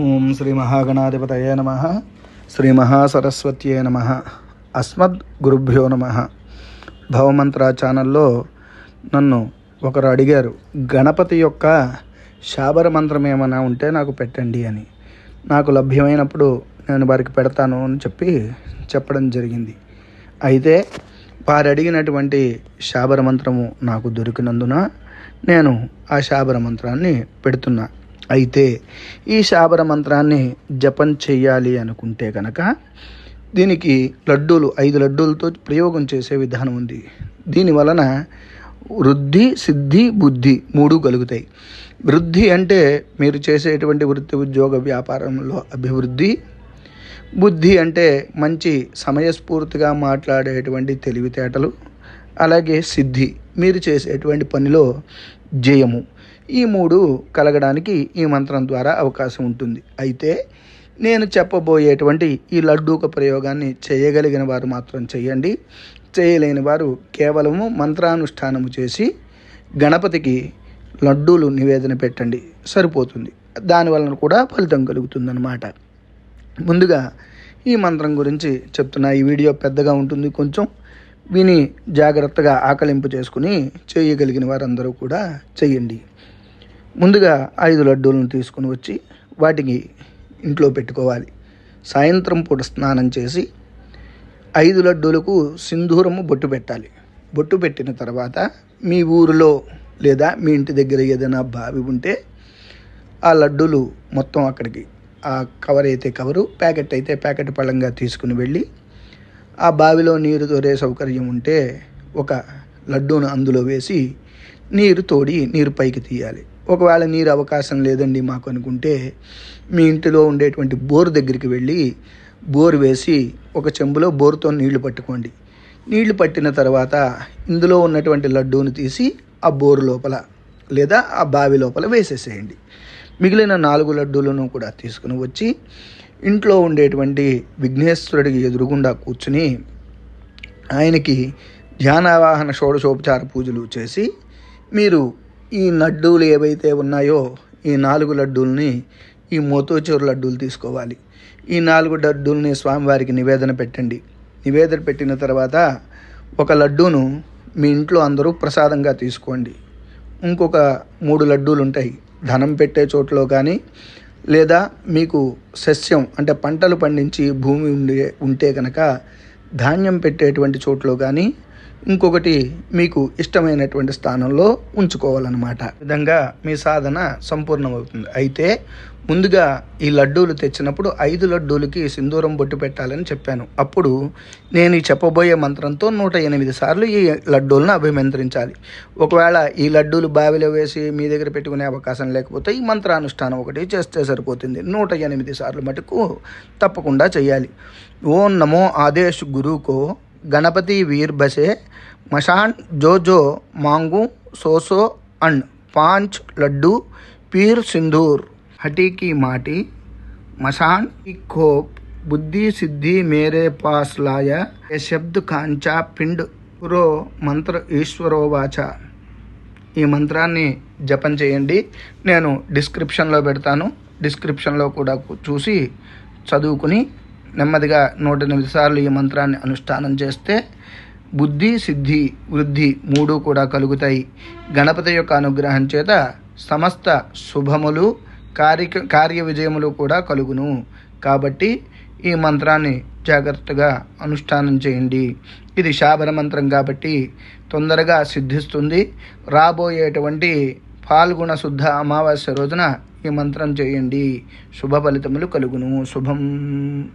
ఓం శ్రీ మహాగణాధిపతయే నమ. శ్రీ మహాసరస్వత్యే నమ. అస్మద్ గురుభ్యో నమ. భవమంత్ర ఛానల్లో నన్ను ఒకరు అడిగారు గణపతి యొక్క శాబర మంత్రం ఏమైనా ఉంటే నాకు పెట్టండి అని. నాకు లభ్యమైనప్పుడు నేను వారికి పెడతాను అని చెప్పి చెప్పడం జరిగింది. అయితే వారు అడిగినటువంటి శాబర మంత్రము నాకు దొరికినందున నేను ఆ శాబర మంత్రాన్ని పెడుతున్నా. అయితే ఈ శాబర మంత్రాన్ని జపం చేయాలి అనుకుంటే కనుక దీనికి లడ్డూలు ఐదు లడ్డూలతో ప్రయోగం చేసే విధానం ఉంది. దీని వలన వృద్ధి సిద్ధి బుద్ధి మూడు కలుగుతాయి. వృద్ధి అంటే మీరు చేసేటువంటి వృత్తి ఉద్యోగ వ్యాపారంలో అభివృద్ధి. బుద్ధి అంటే మంచి సమయస్ఫూర్తిగా మాట్లాడేటువంటి తెలివితేటలు. అలాగే సిద్ధి మీరు చేసేటువంటి పనిలో జయము. ఈ మూడు కలగడానికి ఈ మంత్రం ద్వారా అవకాశం ఉంటుంది. అయితే నేను చెప్పబోయేటువంటి ఈ లడ్డూక ప్రయోగాన్ని చేయగలిగిన వారు మాత్రం చేయండి. చేయలేని వారు కేవలము మంత్రానుష్ఠానము చేసి గణపతికి లడ్డూలు నివేదన పెట్టండి. సరిపోతుంది. దానివలన కూడా ఫలితం కలుగుతుందన్నమాట. ముందుగా ఈ మంత్రం గురించి చెప్తున్నా. ఈ వీడియో పెద్దగా ఉంటుంది కొంచెం. విని జాగ్రత్తగా ఆకలింపు చేసుకుని చేయగలిగిన వారందరూ కూడా చేయండి. ముందుగా ఐదు లడ్డూలను తీసుకుని వచ్చి వాటికి ఇంట్లో పెట్టుకోవాలి. సాయంత్రం పూట స్నానం చేసి ఐదు లడ్డూలకు సింధూరము బొట్టు పెట్టాలి. బొట్టు పెట్టిన తర్వాత మీ ఊరిలో లేదా మీ ఇంటి దగ్గర ఏదైనా బావి ఉంటే ఆ లడ్డూలు మొత్తం అక్కడికి ఆ కవర్ అయితే కవరు ప్యాకెట్ అయితే ప్యాకెట్ పళ్ళంగా తీసుకుని వెళ్ళి ఆ బావిలో నీరు తోడే సౌకర్యం ఉంటే ఒక లడ్డూను అందులో వేసి నీరు తోడి నీరు పైకి తీయాలి. ఒకవేళ నీరు అవకాశం లేదండి మాకు అనుకుంటే మీ ఇంటిలో ఉండేటువంటి బోరు దగ్గరికి వెళ్ళి బోరు వేసి ఒక చెంబులో బోరుతో నీళ్ళు పట్టుకోండి. నీళ్ళు పట్టిన తర్వాత ఇందులో ఉన్నటువంటి లడ్డూను తీసి ఆ బోరు లోపల లేదా ఆ బావి లోపల వేసేసేయండి. మిగిలిన నాలుగు లడ్డూలను కూడా తీసుకుని వచ్చి ఇంట్లో ఉండేటువంటి విఘ్నేశ్వరుడికి ఎదురుగుండా కూర్చుని ఆయనకి ధ్యానావాహన షోడశోపచార పూజలు చేసి మీరు ఈ లడ్డూలు ఏవైతే ఉన్నాయో ఈ నాలుగు లడ్డూల్ని ఈ మోతోచూరు లడ్డూలు తీసుకోవాలి. ఈ నాలుగు లడ్డూల్ని స్వామివారికి నివేదన పెట్టండి. నివేదన పెట్టిన తర్వాత ఒక లడ్డూను మీ ఇంట్లో అందరూ ప్రసాదంగా తీసుకోండి. ఇంకొక మూడు లడ్డూలు ఉంటాయి ధనం పెట్టే చోట్లో కానీ లేదా మీకు సస్యం అంటే పంటలు పండించి భూమి ఉండే ఉంటే కనుక ధాన్యం పెట్టేటువంటి చోట్లో కానీ ఇంకొకటి మీకు ఇష్టమైనటువంటి స్థానంలో ఉంచుకోవాలన్నమాట. విధంగా మీ సాధన సంపూర్ణమవుతుంది. అయితే ముందుగా ఈ లడ్డూలు తెచ్చినప్పుడు ఐదు లడ్డూలకి సింధూరం బొట్టు పెట్టాలని చెప్పాను. అప్పుడు నేను ఈ చెప్పబోయే మంత్రంతో నూట ఎనిమిది సార్లు ఈ లడ్డూలను అభిమంత్రించాలి. ఒకవేళ ఈ లడ్డూలు బావిలో వేసి మీ దగ్గర పెట్టుకునే అవకాశం లేకపోతే ఈ మంత్రానుష్ఠానం ఒకటి చేస్తే సరిపోతుంది. నూట ఎనిమిది సార్లు మటుకు తప్పకుండా చేయాలి ఓం నమో ఆదేశ్ గురుకో గణపతి వీర్బసే మషాన్ జోజో మాంగు సోసో అండ్ పాంచ్ లడ్డు పీర్ సింధూర్ హటీకి మాటి మషాన్ ఖోప్ బుద్ధి సిద్ధి మేరే పాస్ లాయ శబ్ద్ కాంచా పిండ్ పురో మంత్ర ఈశ్వరోవాచ ఈ మంత్రాన్ని జపం చేయండి. నేను డిస్క్రిప్షన్లో పెడతాను. డిస్క్రిప్షన్లో కూడా చూసి చదువుకుని నెమ్మదిగా నూట ఎనిమిది సార్లు ఈ మంత్రాన్ని అనుష్ఠానం చేస్తే బుద్ధి సిద్ధి వృద్ధి మూడు కూడా కలుగుతాయి. గణపతి యొక్క అనుగ్రహం చేత సమస్త శుభములు కార్య కార్య విజయములు కూడా కలుగును. కాబట్టి ఈ మంత్రాన్ని జాగ్రత్తగా అనుష్ఠానం చేయండి. ఇది శాబర మంత్రం కాబట్టి తొందరగా సిద్ధిస్తుంది. రాబోయేటువంటి పాల్గొన శుద్ధ అమావాస్య రోజున ఈ మంత్రం చేయండి. శుభ ఫలితములు కలుగును. శుభం.